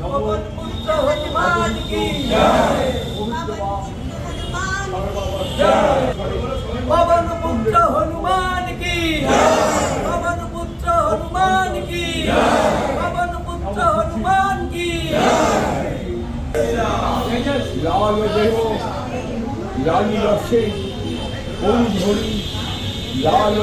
পবন পুত্র হনুমান কি পবন পুত্র হনুমান কি পবন পুত্র হনুমান কি লাল দেহ লালি রসে লাল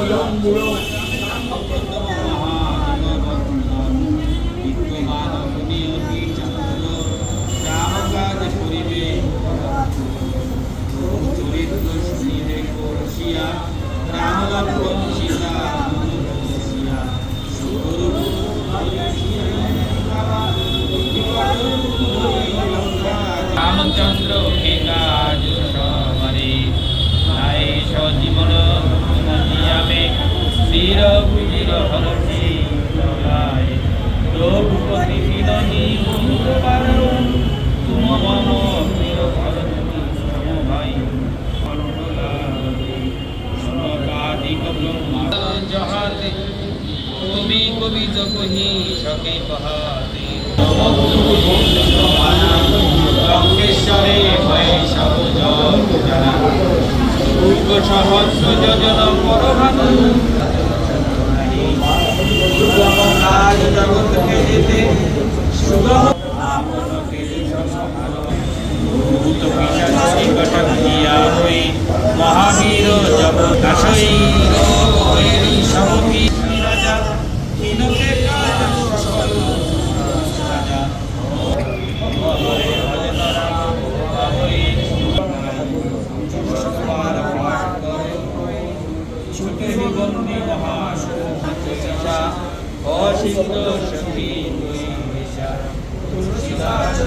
রামচন্দ্র কে কাজ সবারে তাই সজীবন মতিয়ামে বীর হরষি ললায় রঘুপতি তুমি কবিত কহি সকে পহাতে লঙ্কেশ্বরে বৈশাখ জনা দুর্গ সহস্র যোজন পরভানু কাজ জগৎকে যেতে সুগম। মহাবীর জগদাশই রোগেরি অসিদ্ধ সখী তুলসীদাস